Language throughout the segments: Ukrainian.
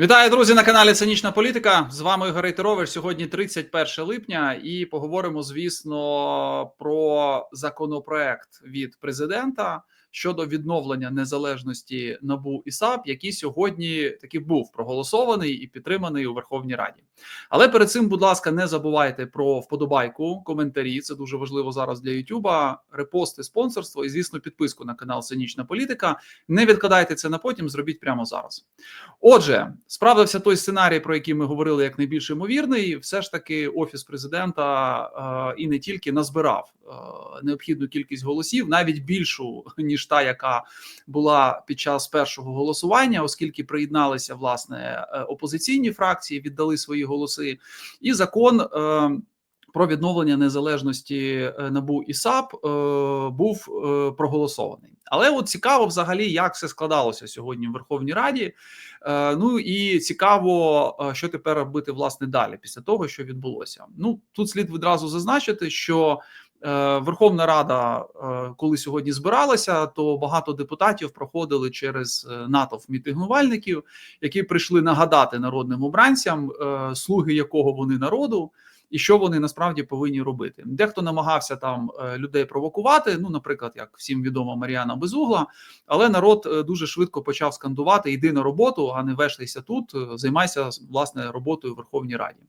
Вітаю, друзі, на каналі Цинічна Політика. З вами Ігор Рейтерович. Сьогодні 31 липня, і поговоримо, звісно, про законопроект від президента щодо відновлення незалежності набу і САП, який сьогодні таки був проголосований і підтриманий у Верховній Раді. Але перед цим, будь ласка, не забувайте про вподобайку, коментарі. Це дуже важливо зараз для Ютуба. Репости, спонсорство і, звісно, підписку на канал Цинічна Політика. Не відкладайте це на потім, зробіть прямо зараз. Отже, справдився той сценарій, про який ми говорили як найбільш ймовірний. Все ж таки, офіс президента е, і не тільки назбирав е, необхідну кількість голосів, навіть більшу ніж та, яка була під час першого голосування, оскільки приєдналися власне е, опозиційні фракції, віддали свої голоси, і закон. Е, про відновлення незалежності е, набу і САП е, був е, проголосований, але от цікаво, взагалі, як все складалося сьогодні в Верховній Раді. Е, ну і цікаво, що тепер робити власне далі після того, що відбулося. Ну тут слід відразу зазначити, що Верховна Рада, е, коли сьогодні збиралася, то багато депутатів проходили через е, натовп мітингувальників, які прийшли нагадати народним обранцям, е, слуги якого вони народу і що вони насправді повинні робити. Дехто намагався там е, людей провокувати. Ну, наприклад, як всім відомо Маріана Безугла, але народ е, дуже швидко почав скандувати: йди на роботу, а не вештайся тут. е, Займайся власне роботою в Верховній Раді.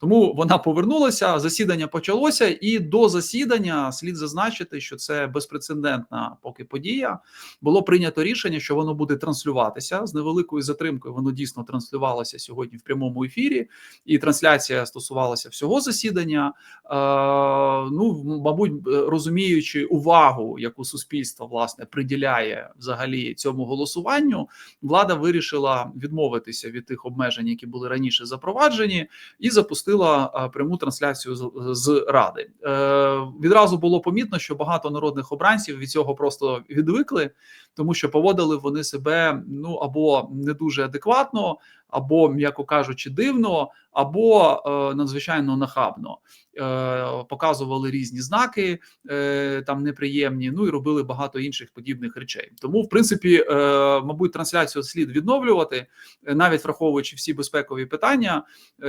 Тому вона повернулася. Засідання почалося, і до засідання слід зазначити, що це безпрецедентна поки подія. Було прийнято рішення, що воно буде транслюватися з невеликою затримкою. Воно дійсно транслювалося сьогодні в прямому ефірі, і трансляція стосувалася всього засідання. Е, ну, мабуть, розуміючи увагу, яку суспільство власне приділяє взагалі цьому голосуванню, влада вирішила відмовитися від тих обмежень, які були раніше запроваджені, і запустила е, пряму трансляцію з, ради. Е, відразу було помітно, що багато народних обранців від цього просто відвикли, тому що поводили вони себе ну або не дуже адекватно, або, м'яко кажучи, дивно, або е, надзвичайно нахабно. Е, показували різні знаки е, там неприємні, ну і робили багато інших подібних речей. Тому, в принципі, мабуть, трансляцію слід відновлювати, навіть враховуючи всі безпекові питання.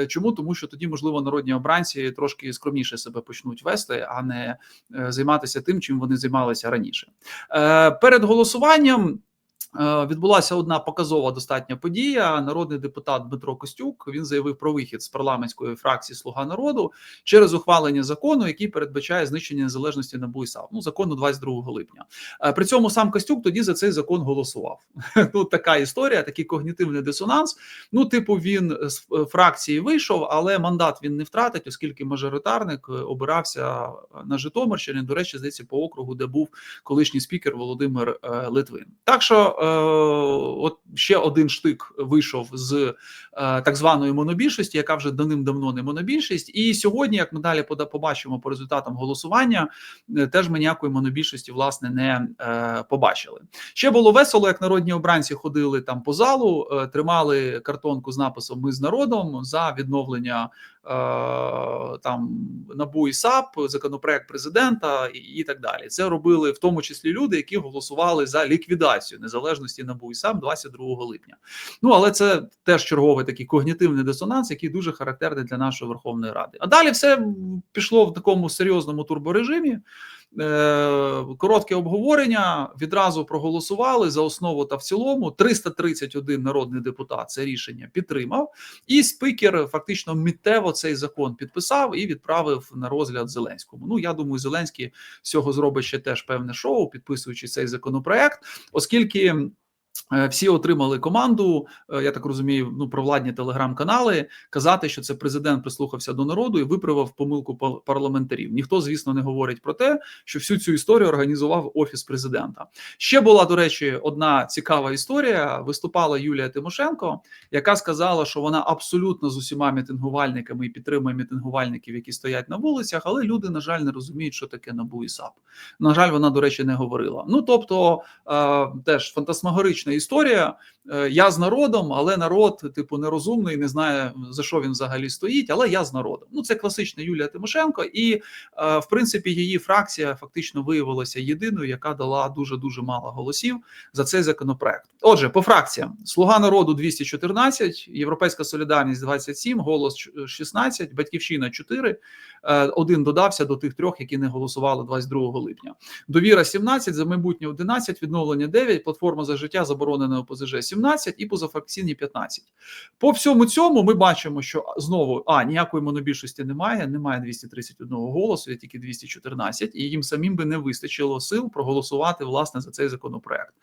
Чому тому, що тоді, можливо, народні обранці трошки скромніше себе почнуть вести, а не займатися тим, чим вони займалися раніше. Перед голосуванням. Е, Відбулася одна показова достатня подія. Народний депутат Дмитро Костюк він заявив про вихід з парламентської фракції Слуга народу через ухвалення закону, який передбачає знищення незалежності НАБУ і САП. Ну закону 22 липня. Е, При цьому сам Костюк тоді за цей закон голосував. Ну така історія, такий когнітивний дисонанс. Ну, типу, він з е, фракції вийшов, але мандат він не втратить, оскільки мажоритарник обирався на Житомирщині. До речі, здається, по округу, де був колишній спікер Володимир Литвин. Так що, от ще один штик вийшов з е, так званої монобільшості, яка вже давним-давно не монобільшість. І сьогодні, як ми далі побачимо по результатам голосування, е, теж ми ніякої монобільшості власне не е, побачили. Ще було весело, як народні обранці ходили там по залу, е, тримали картонку з написом Ми з народом за відновлення е, там НАБУ і САП, законопроект президента і, і так далі. Це робили в тому числі люди, які голосували за ліквідацію незалежності НАБУ і САП 22 липня. Ну але це теж черговий такий когнітивний дисонанс, який дуже характерний для нашої Верховної Ради. А далі все пішло в такому серйозному турборежимі. Е, Коротке обговорення відразу проголосували за основу та в цілому. 331 народний депутат це рішення підтримав, і спікер фактично миттєво цей закон підписав і відправив на розгляд Зеленському. Ну я думаю, Зеленський цього зробить ще теж певне шоу, підписуючи цей законопроект, оскільки. Е, Всі отримали команду, е, я так розумію, ну провладні телеграм-канали казати, що це президент прислухався до народу і виправив помилку пар- парламентарів. Ніхто, звісно, не говорить про те, що всю цю історію організував офіс президента. Ще була до речі одна цікава історія. Виступала Юлія Тимошенко, яка сказала, що вона абсолютно з усіма мітингувальниками і підтримує мітингувальників, які стоять на вулицях, але люди, на жаль, не розуміють, що таке НАБУ і САП. На жаль, вона, до речі, не говорила. Ну тобто, е, теж фантасмагорична класична історія. Е, Я з народом, але народ, типу, нерозумний, не знає за що він взагалі стоїть. Але я з народом. Ну це класична Юлія Тимошенко, і е, в принципі її фракція фактично виявилася єдиною, яка дала дуже дуже мало голосів за цей законопроект. Отже, по фракціям: Слуга народу 214, Європейська Солідарність 27, голос 16, Батьківщина 4, е, Один додався до тих трьох, які не голосували 22 липня. Довіра 17, за майбутнє 11, відновлення 9, платформа за життя заборонена ОПЗЖ 17 і позафракційні 15. По всьому цьому ми бачимо, що знову а ніякої монобільшості немає, немає 231 голосу, є тільки 214, і їм самим би не вистачило сил проголосувати власне за цей законопроект.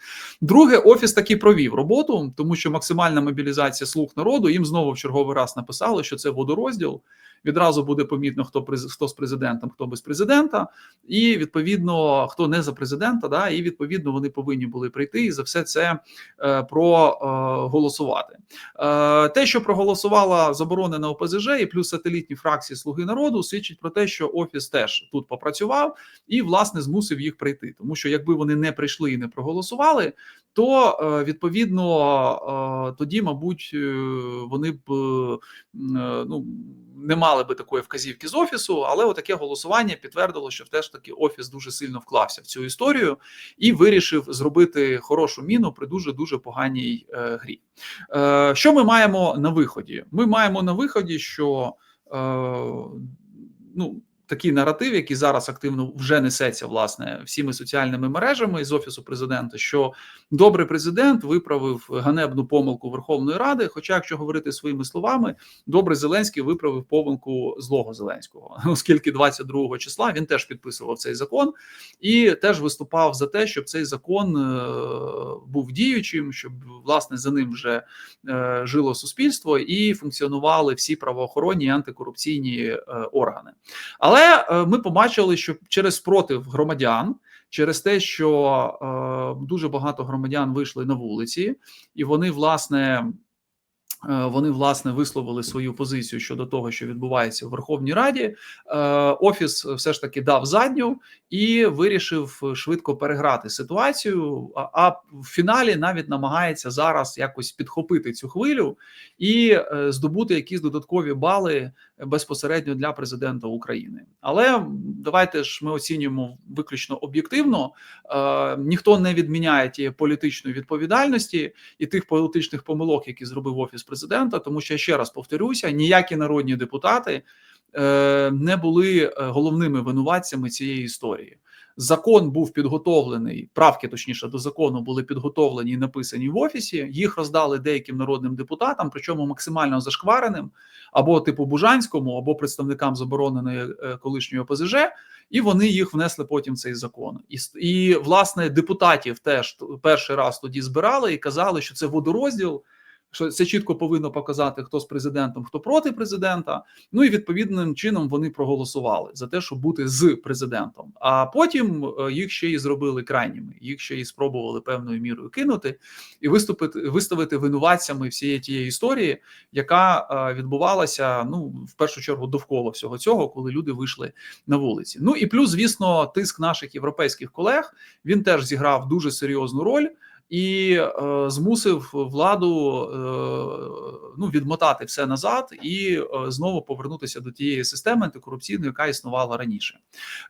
Друге, офіс таки провів роботу, тому що максимальна мобілізація слуг народу їм знову в черговий раз написали, що це водорозділ. Відразу буде помітно, хто хто з президентом, хто без президента, і відповідно хто не за президента, да, і відповідно вони повинні були прийти і за все це е, проголосувати. Е, те, що проголосувала заборонена ОПЗЖ і плюс сателітні фракції Слуги народу, свідчить про те, що офіс теж тут попрацював і власне змусив їх прийти. Тому що якби вони не прийшли і не проголосували, то е, відповідно е, тоді, мабуть, е, вони б е, ну не мали би такої вказівки з офісу, але отаке голосування підтвердило, що теж таки офіс дуже сильно вклався в цю історію і вирішив зробити хорошу міну при дуже дуже поганій е, грі. Е, що ми маємо на виході? Ми маємо на виході, що е, ну. Такий наратив, який зараз активно вже несеться власне всіми соціальними мережами з офісу президента, що добрий президент виправив ганебну помилку Верховної Ради. Хоча, якщо говорити своїми словами, добрий Зеленський виправив помилку злого Зеленського, оскільки 22 числа він теж підписував цей закон і теж виступав за те, щоб цей закон е, був діючим, щоб власне за ним вже е, жило суспільство і функціонували всі правоохоронні і антикорупційні е, органи. Але е, ми побачили, що через спротив громадян, через те, що е, дуже багато громадян вийшли на вулиці, і вони власне. Е, Вони власне висловили свою позицію щодо того, що відбувається в Верховній Раді. Е, Офіс все ж таки дав задню і вирішив швидко переграти ситуацію. А, в фіналі навіть намагається зараз якось підхопити цю хвилю і е, здобути якісь додаткові бали безпосередньо для президента України. Але давайте ж ми оцінюємо виключно об'єктивно. Ніхто не відміняє тієї політичної відповідальності і тих політичних помилок, які зробив офіс президента. Тому що я ще раз повторюся: ніякі народні депутати е, не були е, головними винуватцями цієї історії. Закон був підготовлений, правки точніше до закону були підготовлені і написані в офісі. Їх роздали деяким народним депутатам, причому максимально зашквареним, або типу Бужанському, або представникам забороненої е, колишньої ОПЗЖ, і вони їх внесли потім цей закон. І і власне депутатів теж перший раз тоді збирали і казали, що це водорозділ. Що це чітко повинно показати, хто з президентом, хто проти президента. Ну і відповідним чином вони проголосували за те, щоб бути з президентом. А потім е, їх ще й зробили крайніми. Їх ще й спробували певною мірою кинути і виступити виставити винуватцями всієї тієї історії, яка е, відбувалася ну в першу чергу довкола всього цього, коли люди вийшли на вулиці. Ну і плюс, звісно, тиск наших європейських колег він теж зіграв дуже серйозну роль і е, змусив владу е, ну відмотати все назад і е, знову повернутися до тієї системи антикорупційної, яка існувала раніше.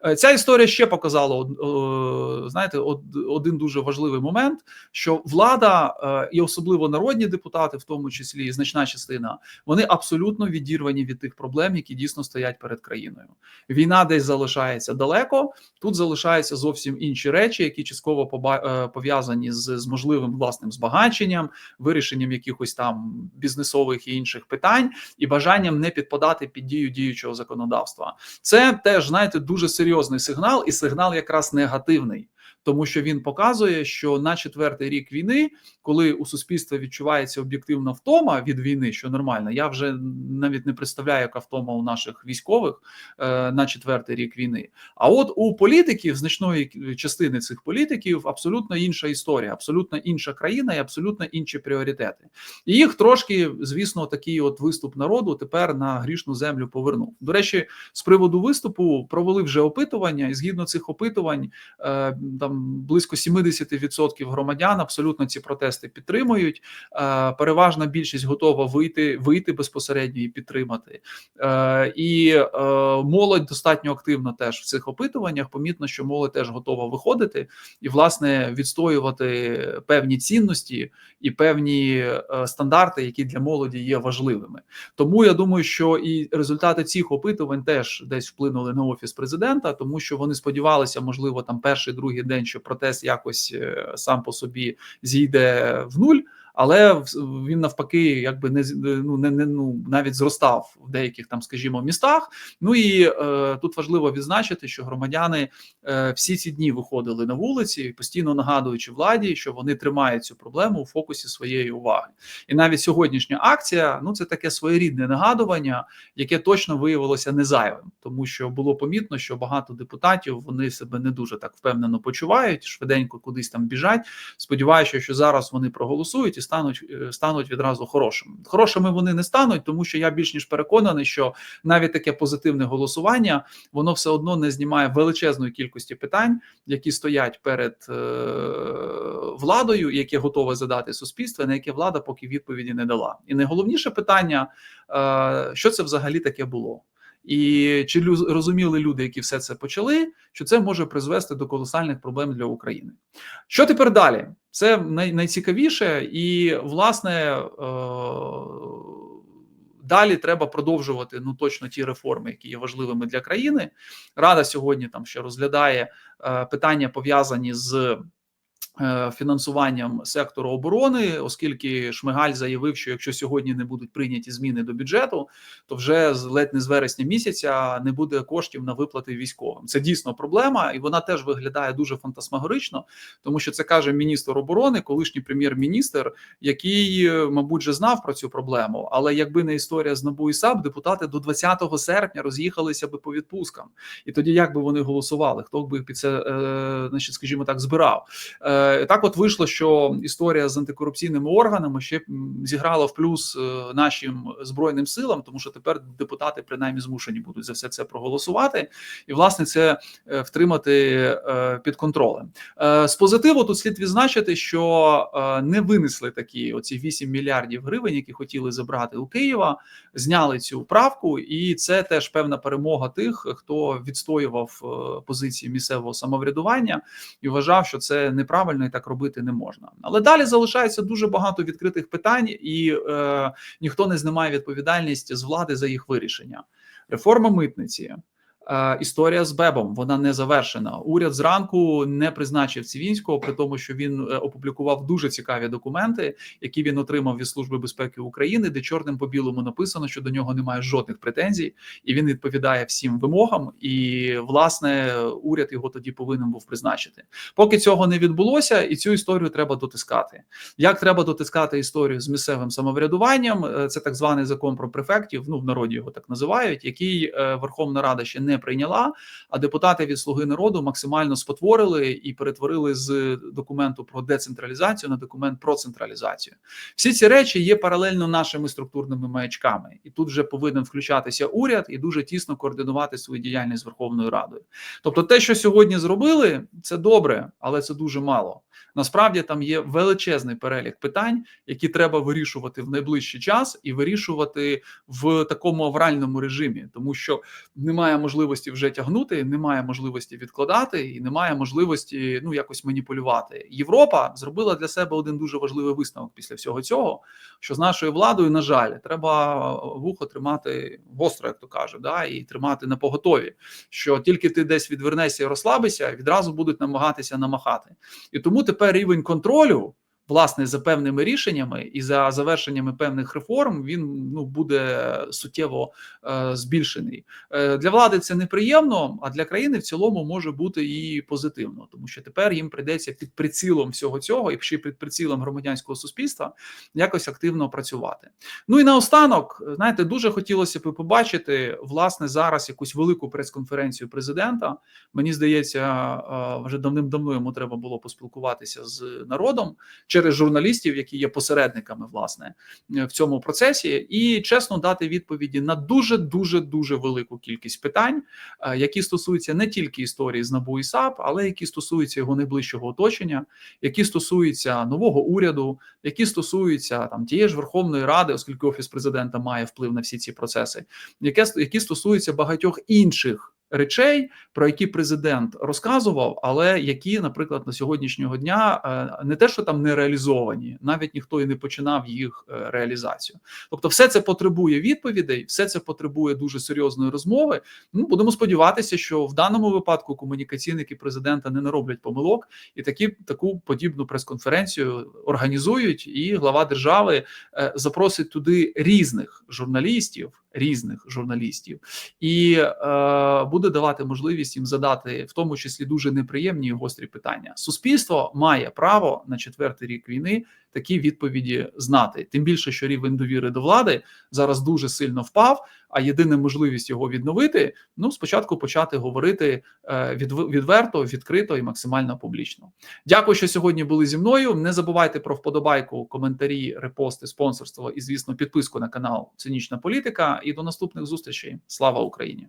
Е, Ця історія ще показала е, знаєте, од- один дуже важливий момент, що влада е, і особливо народні депутати, в тому числі і значна частина, вони абсолютно відірвані від тих проблем, які дійсно стоять перед країною. Війна десь залишається далеко. Тут залишаються зовсім інші речі, які частково е, пов'язані з можливим власним збагаченням, вирішенням якихось там бізнесових і інших питань, і бажанням не підпадати під дію діючого законодавства. Це теж знаєте дуже серйозний сигнал, і сигнал якраз негативний. Тому що він показує, що на четвертий рік війни, коли у суспільства відчувається об'єктивна втома від війни, що нормально, я вже навіть не представляю, яка втома у наших військових е, на четвертий рік війни. А от у політиків, значної частини цих політиків, абсолютно інша історія, абсолютно інша країна і абсолютно інші пріоритети. І їх трошки, звісно, такий от виступ народу тепер на грішну землю повернув. До речі, з приводу виступу провели вже опитування, і згідно цих опитувань, е, там там близько 70% громадян абсолютно ці протести підтримують. Е, переважна більшість готова вийти вийти безпосередньо і підтримати. Е, і е, молодь достатньо активно теж в цих опитуваннях. Помітно, що молодь теж готова виходити і власне відстоювати певні цінності і певні стандарти, які для молоді є важливими. Тому я думаю, що і результати цих опитувань теж десь вплинули на офіс президента, тому що вони сподівалися, можливо, там перший другий день, що протест якось е, сам по собі зійде в нуль. Але він навпаки, якби не ну не, не ну навіть зростав в деяких там, скажімо, містах. Ну і е, тут важливо відзначити, що громадяни е, всі ці дні виходили на вулиці, постійно нагадуючи владі, що вони тримають цю проблему у фокусі своєї уваги. І навіть сьогоднішня акція ну це таке своєрідне нагадування, яке точно виявилося незайвим, тому що було помітно, що багато депутатів вони себе не дуже так впевнено почувають, швиденько кудись там біжать. Сподіваюся, що зараз вони проголосують і стануть е, стануть відразу хорошими. Хорошими вони не стануть, тому що я більш ніж переконаний, що навіть таке позитивне голосування воно все одно не знімає величезної кількості питань, які стоять перед е, владою, яке готове задати суспільство, на яке влада поки відповіді не дала. І найголовніше питання: е, що це взагалі таке було. І чи розуміли люди, які все це почали, що це може призвести до колосальних проблем для України? Що тепер далі? Це най найцікавіше, і власне е далі треба продовжувати ну точно ті реформи, які є важливими для країни. Рада сьогодні там ще розглядає е питання пов'язані з. Е, фінансуванням сектору оборони, оскільки Шмигаль заявив, що якщо сьогодні не будуть прийняті зміни до бюджету, то вже з ледь не з вересня місяця не буде коштів на виплати військовим. Це дійсно проблема, і вона теж виглядає дуже фантасмагорично, тому що це каже міністр оборони, колишній прем'єр-міністр, який, мабуть, вже знав про цю проблему. Але якби не історія з НАБУ і САП, депутати до 20 серпня роз'їхалися би по відпускам, і тоді як би вони голосували? Хто б їх під це, е, значить, скажімо так, збирав? Е, так, от вийшло, що історія з антикорупційними органами ще зіграла в плюс е, нашим збройним силам, тому що тепер депутати принаймні змушені будуть за все це проголосувати, і власне це е, втримати під контролем. З позитиву тут слід відзначити, що не винесли такі оці 8 мільярдів гривень, які хотіли забрати у Києва, зняли цю правку, і це теж певна перемога тих, хто відстоював позиції місцевого самоврядування і вважав, що це неправильно правильно і так робити не можна. Але далі залишається дуже багато відкритих питань, і е, ніхто не знімає відповідальність з влади за їх вирішення. Реформа митниці. Е, історія з Бебом вона не завершена. Уряд зранку не призначив Цивінського, при тому, що він е, опублікував дуже цікаві документи, які він отримав від служби безпеки України, де чорним по білому написано, що до нього немає жодних претензій, і він відповідає всім вимогам. І власне уряд його тоді повинен був призначити. Поки цього не відбулося, і цю історію треба дотискати. Як треба дотискати історію з місцевим самоврядуванням? Е, це так званий закон про префектів. Ну в народі його так називають, який Верховна Рада ще не прийняла. А депутати від Слуги народу максимально спотворили і перетворили з документу про децентралізацію на документ про централізацію. Всі ці речі є паралельно нашими структурними маячками, і тут вже повинен включатися уряд і дуже тісно координувати свою діяльність з Верховною Радою. Тобто, те, що сьогодні зробили, це добре, але це дуже мало. Насправді там є величезний перелік питань, які треба вирішувати в найближчий час, і вирішувати в такому авральному режимі, тому що немає можливості вже тягнути, немає можливості відкладати, і немає можливості ну якось маніпулювати. Європа зробила для себе один дуже важливий висновок після всього цього. Що з нашою владою, на жаль, треба вухо тримати гостро, як то каже, да і тримати на поготові. Що тільки ти десь відвернешся і розслабишся, відразу будуть намагатися намахати, і тому тепер рівень контролю власне за певними рішеннями і за завершеннями певних реформ він ну буде суттєво е, збільшений е, для влади. Це неприємно, а для країни в цілому може бути і позитивно, тому що тепер їм прийдеться під прицілом всього цього, і ще під прицілом громадянського суспільства якось активно працювати. Ну і наостанок, знаєте, дуже хотілося б побачити власне зараз якусь велику прес-конференцію президента. Мені здається, е, вже давним-давно йому треба було поспілкуватися з народом через журналістів, які є посередниками, власне, е, в цьому процесі, і чесно дати відповіді на дуже дуже дуже велику кількість питань, е, які стосуються не тільки історії з НАБУ і САП, але які стосуються його найближчого оточення, які стосуються нового уряду, які стосуються там тієї ж Верховної Ради, оскільки офіс президента має вплив на всі ці процеси, які стосуються багатьох інших речей, про які президент розказував, але які, наприклад, на сьогоднішнього дня е, не те, що там не реалізовані, навіть ніхто і не починав їх е, реалізацію. Тобто, все це потребує відповідей, все це потребує дуже серйозної розмови. Ну будемо сподіватися, що в даному випадку комунікаційники президента не нароблять помилок і такі таку подібну прес-конференцію організують, і глава держави е, запросить туди різних журналістів, різних журналістів, і е, буде давати можливість їм задати в тому числі дуже неприємні і гострі питання. Суспільство має право на четвертий рік війни такі відповіді знати. Тим більше, що рівень довіри до влади зараз дуже сильно впав. А єдина можливість його відновити ну спочатку почати говорити е, від, відверто, відкрито і максимально публічно. Дякую, що сьогодні були зі мною. Не забувайте про вподобайку, коментарі, репости, спонсорство і, звісно, підписку на канал Цинічна політика. І до наступних зустрічей. Слава Україні!